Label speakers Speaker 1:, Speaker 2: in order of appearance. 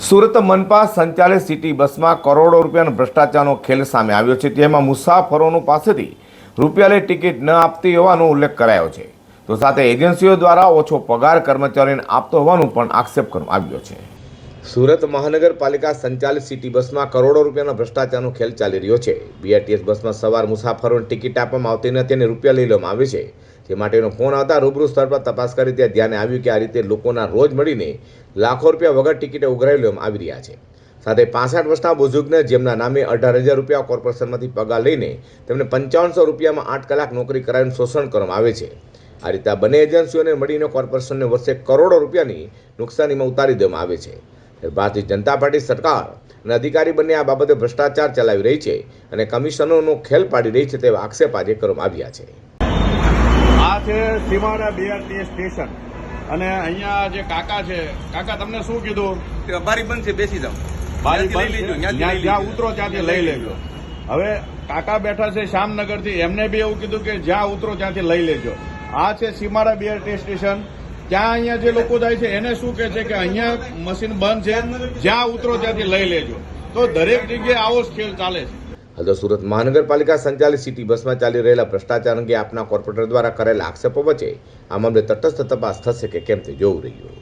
Speaker 1: સુરત મનપા સંચાલિત સિટી બસમાં કરોડો રૂપિયાનો ભ્રષ્ટાચારનો ખેલ સામે આવ્યો છે. તેમાં મુસાફરોનું પાસેથી રૂપિયાની ટિકિટ ન આપતી હોવાનો ઉલ્લેખ કરાયો છે. તો સાથે એજન્સીઓ દ્વારા ઓછો પગાર કર્મચારીને આપતો હોવાનું પણ આક્ષેપ કરવામાં આવ્યો છે. સુરત મહાનગરપાલિકા સંચાલિત સિટી બસમાં કરોડો રૂપિયાનો ભ્રષ્ટાચારનો ખેલ ચાલી રહ્યો છે. બીઆરટીએસ બસમાં સવાર મુસાફરોને ટિકિટ આપવામાં આવતી નથી અને રૂપિયા લઈ લેવામાં આવે છે. તે માટેનો ફોન આવતા રૂબરૂ સ્થળ પર તપાસ કરી ત્યાં ધ્યાને આવ્યું કે આ રીતે લોકોના રોજ મળીને લાખો રૂપિયા વગર ટિકિટે ઉઘરાવી લેવામાં આવી રહ્યા છે. સાથે પાસઠ વર્ષના બુઝુર્ગને જેમના નામે અઢાર હજાર રૂપિયા કોર્પોરેશનમાંથી પગાર લઈને તેમને પંચાવનસો રૂપિયામાં આઠ કલાક નોકરી કરાવીને શોષણ કરવામાં આવે છે. આ રીતે આ બંને એજન્સીઓને મળીને કોર્પોરેશનને વર્ષે કરોડો રૂપિયાની નુકસાનીમાં ઉતારી દેવામાં આવે છે. ભારતીય જનતા પાર્ટી સરકાર અને અધિકારી બંને આ બાબતે ભ્રષ્ટાચાર ચલાવી રહી છે અને કમિશનોનો ખેલ પાડી રહી છે તેવા આક્ષેપ આજે કરવામાં આવ્યા છે.
Speaker 2: આ છે સીમાડા બીઆરટીએસ સ્ટેશન. અને અહીંયા જે કાકા છે કાકા તમને શું કીધું?
Speaker 3: બારી બંધ છે બેસી જાઓ.
Speaker 2: બારી બંધ જ્યાં ઉતરો ત્યાંથી લઈ લેજો. હવે કાકા બેઠા છે શ્યામનગરથી એમને બી એવું કીધું કે જ્યાં ઉતરો ત્યાંથી લઈ લેજો. આ છે સીમાડા બીઆરટી સ્ટેશન. ત્યાં અહીંયા જે લોકો જાય છે એને શું કે છે કે અહીંયા મશીન બંધ છે જ્યાં ઉતરો ત્યાંથી લઈ લેજો. તો દરેક જગ્યાએ આવો જ ખેલ ચાલે છે.
Speaker 1: તો સુરત મહાનગરપાલિકા સંચાલિત સિટી બસમાં ચાલી રહેલા ભ્રષ્ટાચાર અંગે આપના કોર્પોરેટર દ્વારા કરેલા આક્ષેપો વચ્ચે આ મામલે તટસ્થ તપાસ થશે કે કેમ તે જોવું રહ્યું.